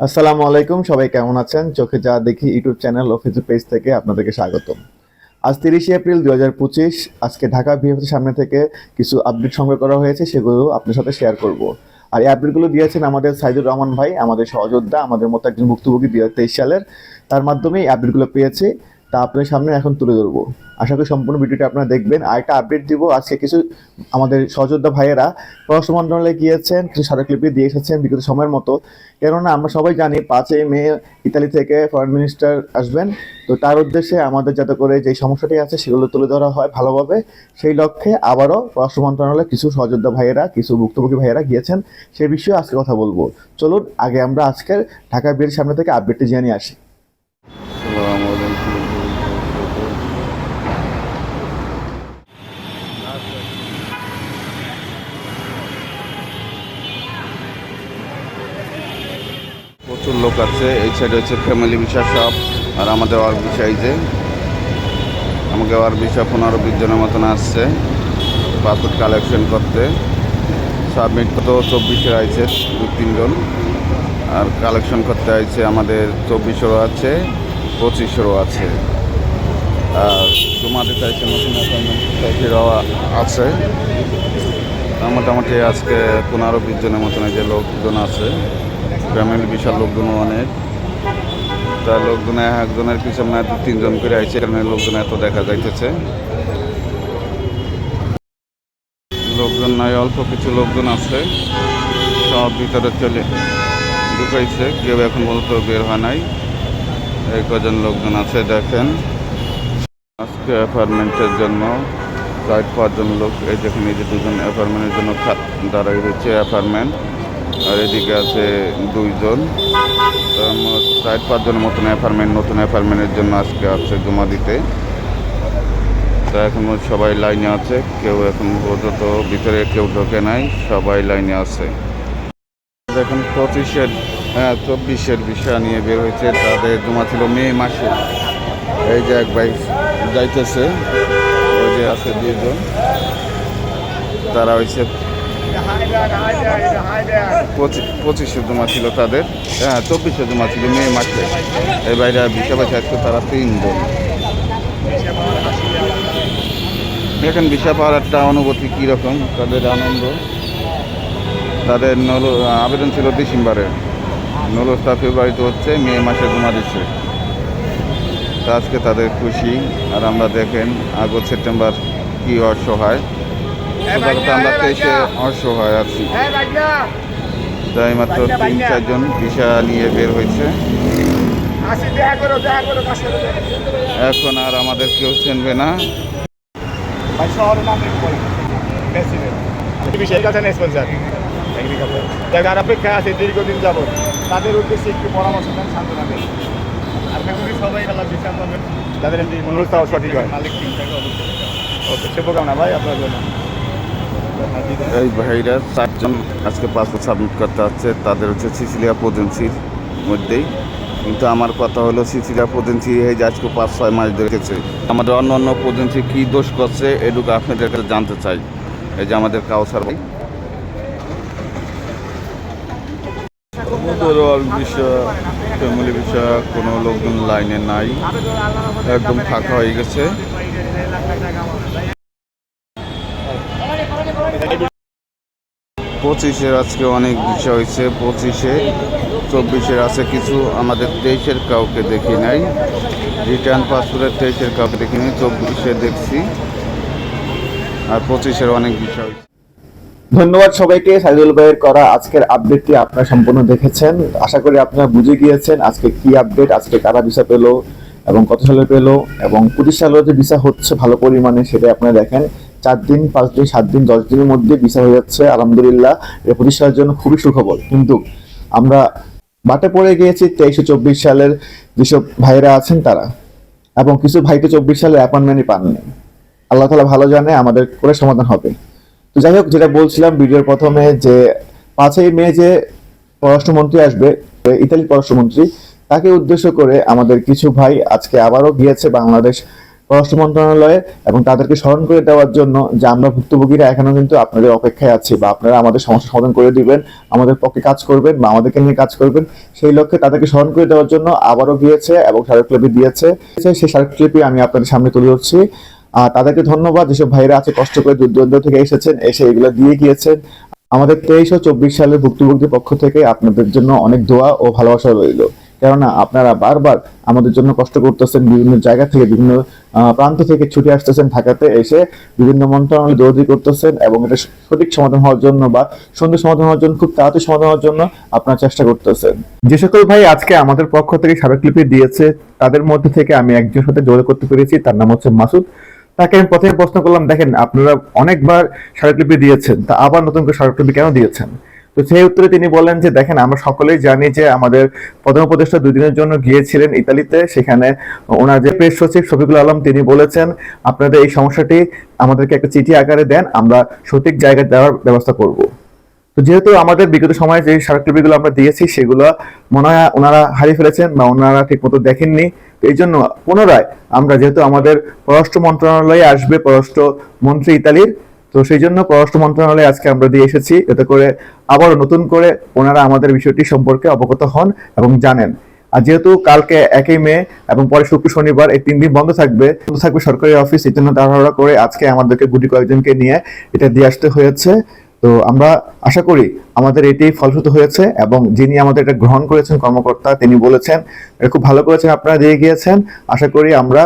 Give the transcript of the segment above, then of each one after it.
আসসালামু আলাইকুম, সবাই কেমন আছেন? চোখে যা দেখি ইউটিউব চ্যানেল ও ফেসবুক পেজ থেকে আপনাদেরকে স্বাগতম। আজ তিরিশে এপ্রিল দু হাজার পঁচিশ, আজকে ঢাকা বিএফসির সামনে থেকে কিছু আপডেট সংগ্রহ করা হয়েছে, সেগুলো আপনার সাথে শেয়ার করব। আর এই আপডেটগুলো দিয়েছেন আমাদের সাইদুর রহমান ভাই, আমাদের সহযোদ্ধা, আমাদের মতো একজন ভুক্তভোগী দু হাজার তেইশ সালের। তার মাধ্যমে এই আপডেটগুলো পেয়েছি। তা আপনাদের সামনে এখন তুলে ধরবো। আশা করি সম্পূর্ণ ভিডিওটা আপনারা দেখবেন। আর একটা আপডেট দিব। আজকে কিছু আমাদের সহযোদ্ধা ভাইয়েরা পররাষ্ট্র মন্ত্রণালয়ে গিয়েছেন, কিছু স্মারকলিপি দিয়ে এসেছেন বিগত সময়ের মতো। কেননা আমরা সবাই জানি পাঁচই মে ইতালি থেকে ফরেন মিনিস্টার আসবেন। তো তার উদ্দেশ্যে আমাদের যাতে করে যে সমস্যাটি আছে সেগুলো তুলে ধরা হয় ভালোভাবে। সেই লক্ষ্যে আবারও পররাষ্ট্র মন্ত্রণালয়ে কিছু সহযোদ্ধা ভাইয়েরা, কিছু ভুক্তভোগী ভাইয়েরা গিয়েছেন। সেই বিষয়ে আজকে কথা বলব। চলুন, আগে আমরা আজকের ঢাকা বিয়ের সামনে থেকে আপডেটটি জেনে আসি আসসালামু আলাইকুম প্রচুর লোক আছে। এই সাইডে হচ্ছে ফ্যামিলি ভিসা শপ আর আমাদের ওয়ার ভিসা যে, আমাকে ওয়ার ভিসা পনেরো বিশ জনের মতন আসছে পাসপোর্ট কালেকশন করতে। সাবমিট তো চব্বিশে আইছে দু তিনজন। আর কালেকশন করতে আইছে আমাদের চব্বিশেরও আছে, পঁচিশেরও আছে। আর জমাতে চাইছে নতুন অ্যাপয়েন্টমেন্ট আছে। মোটামুটি আজকে পনেরো বিশ জনের মতন যে লোকজন আছে। ফ্যামিলি বিশাল লোকজনও অনেক। তার লোকজন একজনের পিছনে দু তিনজন করে আইছে, এখানে লোকজন এত দেখা যাইতেছে। লোকজন নাই, অল্প কিছু লোকজন আছে। সব ভিতরে চলে ঢুকাইছে, কেউ এখন বলতো বের হয় নাই। এই কজন লোকজন আছে, দেখেন। আজকে অ্যাপার্টমেন্টের জন্য গাইড পাঁচজন লোক, এই দেখেন এই যে দুজন অ্যাপার্টমেন্টের জন্য দাঁড়াই রয়েছে অ্যাপার্টমেন্ট। আর এদিকে আছে দুইজন। চার পাঁচজন মতন অ্যাপার্টমেন্ট নতুন অ্যাপার্টমেন্টের জন্য আজকে আছে জমা দিতে। তা এখন সবাই লাইনে আছে, কেউ এখন পর্যন্ত ভিতরে, কেউ ঢোকে নাই, সবাই লাইনে আছে। এখন পঁচিশের হ্যাঁ চব্বিশের বিষয় নিয়ে বের হয়েছে, তাদের জমা ছিল মে মাসে। এই যে এক ভাই যাইতেছে, ওই যে আছে দুজন তারা হয়েছে পঁচিশে জমা ছিল তাদের। হ্যাঁ চব্বিশে জমা ছিল, মে মাসে। এই বাইরে বিষয় পাশে আজকে তারা তিনজন। দেখেন ভিসা পাওয়ার একটা অনুভূতি কীরকম? তাদের আনন্দ? তাদের নল আবেদন ছিল ডিসেম্বরে। নলস্তা ফেব্রুয়ারিতে হচ্ছে, মে মাসে জমা দিচ্ছে। আজকে তাদের খুশি। আর আমরা দেখেন, আগস্ট, সেপ্টেম্বর কি অসহায়। প্রধানত আমরা তেইশে অসহায় আছি। তাই মাত্র তিন চারজন ভিসা নিয়ে বের হয়েছে। আসি দেখা করো দেখা করো এখন আর আমাদের কেউ চেনবে না। যারা অপেক্ষায় আছে দীর্ঘদিন যাব তাদের উদ্দেশ্যে একটু পরামর্শ দেন সান্ত্বনা দেন। করি সবাই বিশ্বাস করবেন যাদের এমনি সঠিক হয়। মালিক ওকে শুভকামনা ভাই আপনার জন্য। এই ভাইরা চারজন আজকে পাসপোর্ট সাবমিট করতে হচ্ছে তাদের হচ্ছে সিসিলিয়া প্রজেন্সির মধ্যেই। কিন্তু আমার কথা হলো, সিসিলিয়া প্রজেন্সি এই যে আজকে পাঁচ, ছয় মাস দেখেছে আমাদের অন্য অন্য প্রজেন্সি কী দোষ করছে, এটুকু আপনাদের কাছে জানতে চাই। এই যে আমাদের কাউসার ভাই। বিষয় ফ্যামিলি বিষয়, কোনো লোকজন লাইনে নাই। একদম ফাঁকা হয়ে গেছে। পঁচিশের আজকে অনেক বিষয় হয়েছে, পঁচিশে, চব্বিশের আছে কিছু, আমাদের তেইশের কাউকে দেখি নাই। রিটার্ন পাসপোর্টের তেইশের কাউকে দেখি নাই, চব্বিশে দেখছি। আর পঁচিশের অনেক বিষয় হয়েছে। ধন্যবাদ সবাইকে, সাইদুল ভাইয়ের করা আজকের আপডেটটি আপনারা সম্পূর্ণ দেখেছেন। আশা করি আপনারা বুঝে গিয়েছেন আজকে কি আপডেট আজকে কারা ভিসা পেল এবং কত সালে পেল এবং পঁচিশ সালের যে ভিসা হচ্ছে ভালো পরিমাণে সেটা আপনারা দেখেন। চার দিন, পাঁচ দিন, সাত দিন, দশ দিনের মধ্যে বিচার হয়ে যাচ্ছে, আলহামদুলিল্লাহ। এটা সালের জন্য খুবই সুখবর। কিন্তু আমরা বাটে পড়ে গিয়েছি তেইশে চব্বিশ সালের যেসব ভাইরা আছেন তারা। এবং কিছু ভাই তো চব্বিশ সালের অ্যাপয়েন্টমেন্টই পাননি। আল্লাহ তালা ভালো জানে আমাদের করে সমাধান হবে। তো যাই হোক, যেটা বলছিলাম ভিডিওর প্রথমে যে পাঁচই মে যে পররাষ্ট্রমন্ত্রী আসবে ইতালি পররাষ্ট্রমন্ত্রী, তাকে উদ্দেশ্য করে আমাদের কিছু ভাই আজকে আবারও গিয়েছে বাংলাদেশ পররাষ্ট্র মন্ত্রণালয়ে এবং তাদেরকে স্মরণ করে দেওয়ার জন্য যে আমরা ভুক্তভোগীরা এখনও কিন্তু আপনাদের অপেক্ষায় আছি বা আপনারা আমাদের সমস্যা সমাধান করে দিবেন, আমাদের পক্ষে কাজ করবেন বা আমাদেরকে নিয়ে কাজ করবেন, সেই লক্ষ্যে তাদেরকে স্মরণ করে দেওয়ার জন্য আবারও গিয়েছে এবং স্মারকলিপি দিয়েছে। সেই স্মারকলিপি আমি আপনাদের সামনে তুলে ধরছি। তাদেরকে ধন্যবাদ, যেসব ভাইরা আছে কষ্ট করে দূর দূরান্ত থেকে এসেছেন, এসে এগুলো দিয়ে গিয়েছেন। আমাদের তেইশ ও চব্বিশ সালের ভুক্তভোগীর পক্ষ থেকে আপনাদের জন্য অনেক দোয়া ও ভালোবাসা রইল। কেননা আপনারা বারবার আমাদের জন্য কষ্ট করতেছেন, বিভিন্ন জায়গা থেকে, বিভিন্ন প্রান্ত থেকে ছুটে আসতেছেন, ঢাকাতে এসে বিভিন্ন মন্ত্রণালয় দৌড়ি করতেছেন এবং এটা সঠিক সমাধান হওয়ার জন্য বা সুন্দর সমাধান হওয়ার জন্য, খুব তাড়াতাড়ি সমাধান হওয়ার জন্য আপনারা চেষ্টা করতেছেন। যে সকল ভাই আজকে আমাদের পক্ষ থেকে স্মারকলিপি দিয়েছে, তাদের মধ্যে থেকে আমি একজনের সাথে যোগাযোগ করতে পেরেছি, তার নাম হচ্ছে মাসুদ। তাকে আমি প্রথমে প্রশ্ন করলাম, দেখেন আপনারা অনেকবার স্মারকলিপি দিয়েছেন, তা আবার নতুন করে স্মারকলিপি কেন দিয়েছেন? তো সেই উত্তরে তিনি বললেন যে, দেখেন, আমরা সকলেই জানি যে আমাদের প্রধান উপদেষ্টা দুদিনের জন্য গিয়েছিলেন ইতালিতে। সেখানে ওনার যে প্রেস সচিব শফিকুল আলম, তিনি বলেছেন, আপনাদের এই সমস্যাটি আমাদেরকে একটা চিঠি আকারে দেন, আমরা সঠিক জায়গায় দেওয়ার ব্যবস্থা করব। তো যেহেতু আমাদের বিগত সময়ে যে স্মারকলিপিগুলো আমরা দিয়েছি, সেগুলো মনে হয় ওনারা হারিয়ে ফেলেছেন বা ওনারা ঠিক মতো দেখেননি। তো এই জন্য পুনরায় আমরা যেহেতু আমাদের পররাষ্ট্র মন্ত্রণালয়ে আসবে, পররাষ্ট্র মন্ত্রী ইতালির তো সেই জন্য পররাষ্ট্র মন্ত্রণালয়ে আজকে আমরা দিয়ে এসেছি যাতে করে আবার নতুন করে ওনারা আমাদের বিষয়টি সম্পর্কে অবগত হন এবং জানেন। আর যেহেতু কালকে একই মে এবং পরে শুক্র শনিবার এই তিন দিন বন্ধ থাকবে থাকবে সরকারি অফিস এই জন্য তাড়াহুড়া করে আজকে আমাদেরকে গুটি কয়েকজনকে নিয়ে এটা দিয়ে আসতে হয়েছে। তো আমরা আশা করি আমাদের এটি ফলশ্রুত হয়েছে এবং যিনি আমাদের এটা গ্রহণ করেছেন কর্মকর্তা, তিনি বলেছেন খুব ভালো করেছেন, আপনারা দিয়ে গিয়েছেন। আশা করি আমরা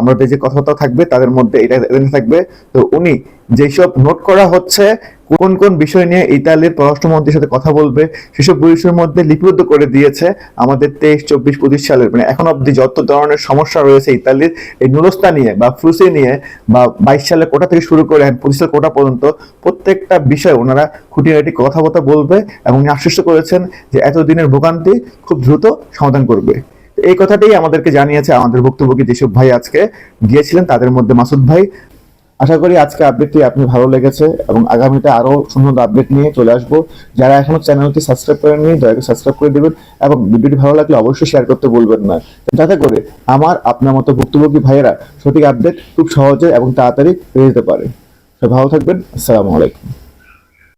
আমাদের যে কথাবার্তা থাকবে, তাদের মধ্যে এটা থাকবে। তো উনি যেসব নোট করা হচ্ছে কোন কোন বিষয় নিয়ে ইতালির পররাষ্ট্রমন্ত্রীর সাথে কথা বলবে, সেসব বিষয়ের মধ্যে লিপিবদ্ধ করে দিয়েছে আমাদের তেইশ, চব্বিশ, পঁচিশ সালের মানে এখন অব্দি যত ধরনের সমস্যা রয়েছে ইতালির, এই নুরস্তা নিয়ে বা ফ্রুসে নিয়ে বা বাইশ সালের কোটা থেকে শুরু করে পঁচিশ সালের কোটা পর্যন্ত প্রত্যেকটা বিষয় ওনারা খুঁটিনাটি কথাবার্তা বলবে এবং আশ্বস্ত করেছেন যে এতদিনের ভোগান্তি খুব দ্রুত সমাধান করবে। এই কথাটাই আমাদেরকে জানিয়েছে আমাদের ভুক্তভোগী যেসব ভাই আজকে গিয়েছিলেন, তাদের মধ্যে মাসুদ ভাই। আশা করি আজকে আপডেটটি আপনি ভালো লেগেছে এবং আগামীতে আরও সুন্দর আপডেট নিয়ে চলে আসব। যারা এখনও চ্যানেলটি সাবস্ক্রাইব করেননি, দয়া করে সাবস্ক্রাইব করে দেবেন এবং ভিডিওটি ভালো লাগলে অবশ্যই শেয়ার করতে বলবেন না। যাতে করে আমার আপনার মতো ভুক্তভোগী ভাইয়েরা সঠিক আপডেট খুব সহজে এবং তাড়াতাড়ি পেয়ে যেতে পারে। ভালো থাকবেন, আসসালামু আলাইকুম।